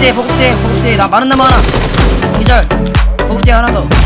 복대 복대 복대 나 많은 나무 하나. 기절. 복대 하나 더.